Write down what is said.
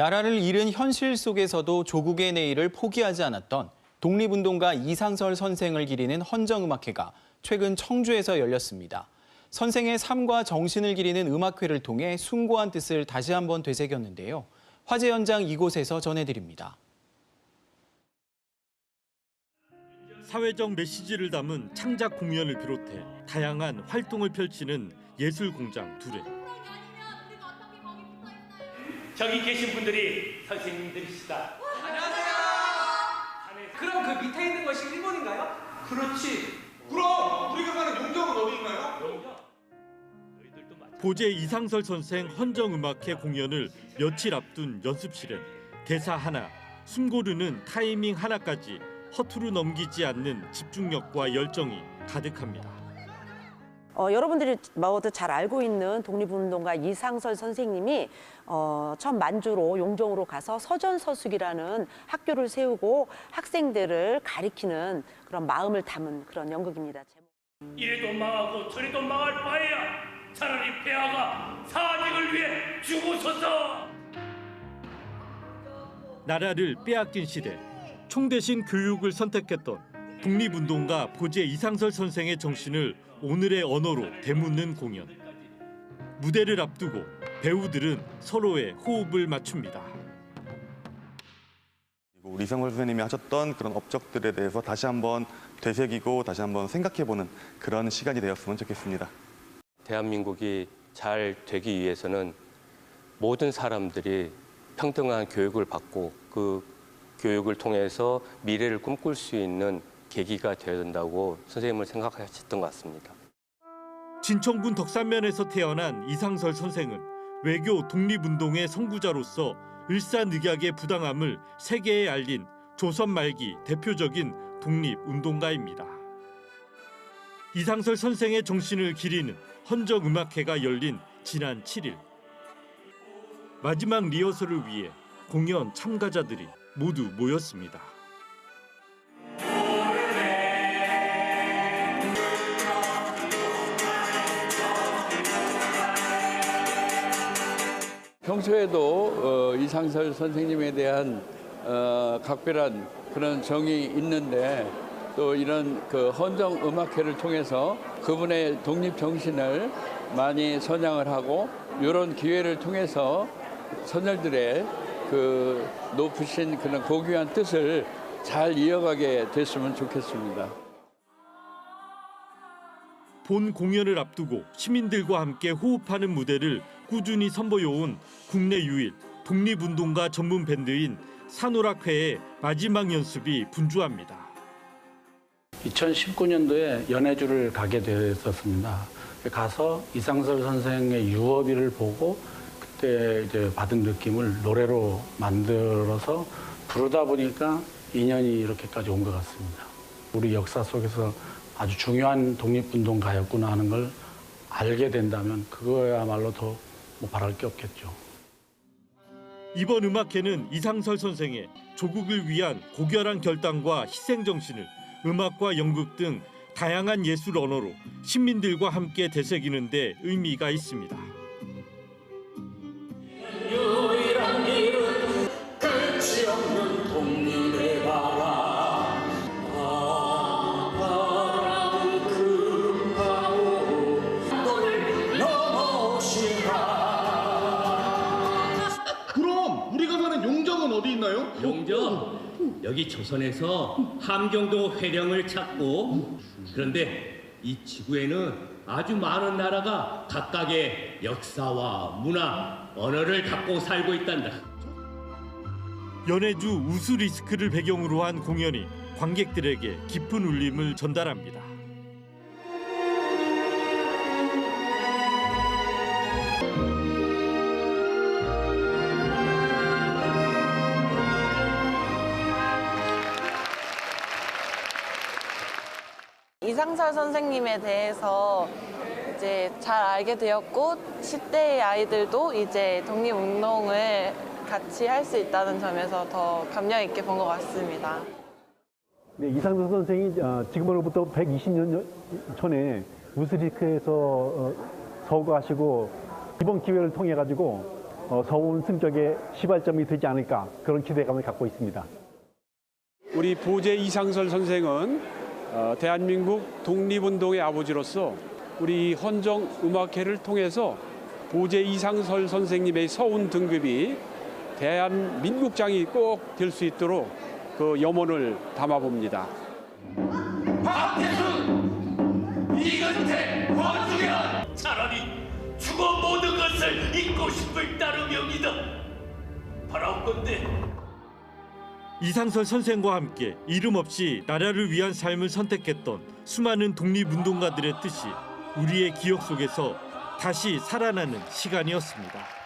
나라를 잃은 현실 속에서도 조국의 내일을 포기하지 않았던 독립운동가 이상설 선생을 기리는 헌정음악회가 최근 청주에서 열렸습니다. 선생의 삶과 정신을 기리는 음악회를 통해 숭고한 뜻을 다시 한번 되새겼는데요. 화제 현장 이곳에서 전해드립니다. 사회적 메시지를 담은 창작 공연을 비롯해 다양한 활동을 펼치는 예술 공장 두레. 저기 계신 분들이 선생님들이시다. 그럼 그 밑에 있는 것이 일본인가요? 그렇지. 그럼 우리가 사는 용적은 어디 있나요? 너희들도 마찬가지. 보제 이상설 선생 헌정음악회 공연을 며칠 앞둔 연습실엔 대사 하나, 숨 고르는 타이밍 하나까지 허투루 넘기지 않는 집중력과 열정이 가득합니다. 어, 여러분들이 모두 잘 알고 있는 독립운동가 이상설 선생님이 어, 첫 만주로 용종으로 가서 서전서숙이라는 학교를 세우고 학생들을 가리키는 그런 마음을 담은 그런 연극입니다. 이래도 망하고 저래도 망할 바에야 차라리 폐하가 사직을 위해 죽으소서. 나라를 빼앗긴 시대, 총 대신 교육을 선택했던 독립운동가 보제 이상설 선생의 정신을 오늘의 언어로 되묻는 공연. 무대를 앞두고 배우들은 서로의 호흡을 맞춥니다. 그리고 우리 이상월 선생님이 하셨던 그런 업적들에 대해서 다시 한번 되새기고 다시 한번 생각해보는 그런 시간이 되었으면 좋겠습니다. 대한민국이 잘 되기 위해서는 모든 사람들이 평등한 교육을 받고 그 교육을 통해서 미래를 꿈꿀 수 있는 계기가 되어야 된다고 선생님을 생각하셨던 것 같습니다. 진천군 덕산면에서 태어난 이상설 선생은 외교 독립운동의 선구자로서 일사늑약의 부당함을 세계에 알린 조선 말기 대표적인 독립운동가입니다. 이상설 선생의 정신을 기리는 헌정음악회가 열린 지난 7일 마지막 리허설을 위해 공연 참가자들이 모두 모였습니다. 평소에도 어, 이상설 선생님에 대한 어, 각별한 그런 정이 있는데 또 이런 그 헌정 음악회를 통해서 그분의 독립 정신을 많이 선양을 하고 이런 기회를 통해서 선열들의 그 높으신 그런 고귀한 뜻을 잘 이어가게 됐으면 좋겠습니다. 본 공연을 앞두고 시민들과 함께 호흡하는 무대를 꾸준히 선보여온 국내 유일 독립운동가 전문 밴드인 산오락회의 마지막 연습이 분주합니다. 2019년도에 연해주를 가게 되었습니다. 가서 이상설 선생의 유어비를 보고 그때 이제 받은 느낌을 노래로 만들어서 부르다 보니까 인연이 이렇게까지 온 것 같습니다. 우리 역사 속에서 아주 중요한 독립운동가였구나 하는 걸 알게 된다면 그거야말로 더 뭐 바랄 게 없겠죠. 이번 음악회는 이상설 선생의 조국을 위한 고결한 결단과 희생 정신을 음악과 연극 등 다양한 예술 언어로 시민들과 함께 되새기는 데 의미가 있습니다. 있나요? 용정 여기 조선에서 함경도 회령을 찾고 그런데 이 지구에는 아주 많은 나라가 각각의 역사와 문화, 언어를 갖고 살고 있단다. 연해주 우수 리스크를 배경으로 한 공연이 관객들에게 깊은 울림을 전달합니다. 이상설 선생님에 대해서 이제 잘 알게 되었고 10대의 아이들도 이제 독립운동을 같이 할 수 있다는 점에서 더 감명 있게 본 것 같습니다. 네, 이상선 선생이 어, 지금으로부터 120년 전에 우스리크에서 어, 서거하시고 이번 기회를 통해 가지고 어, 서운 승적의 시발점이 되지 않을까 그런 기대감을 갖고 있습니다. 우리 보제 이상설 선생은 어, 대한민국 독립운동의 아버지로서 우리 헌정 음악회를 통해서 보제 이상설 선생님의 서운 등급이 대한민국장이 꼭 될 수 있도록 그 염원을 담아봅니다. 박태순, 이근태, 권중현 차라리 죽어 모든 것을 잊고 싶을 따름이옵니다. 바라옵건대 이상설 선생과 함께 이름 없이 나라를 위한 삶을 선택했던 수많은 독립운동가들의 뜻이 우리의 기억 속에서 다시 살아나는 시간이었습니다.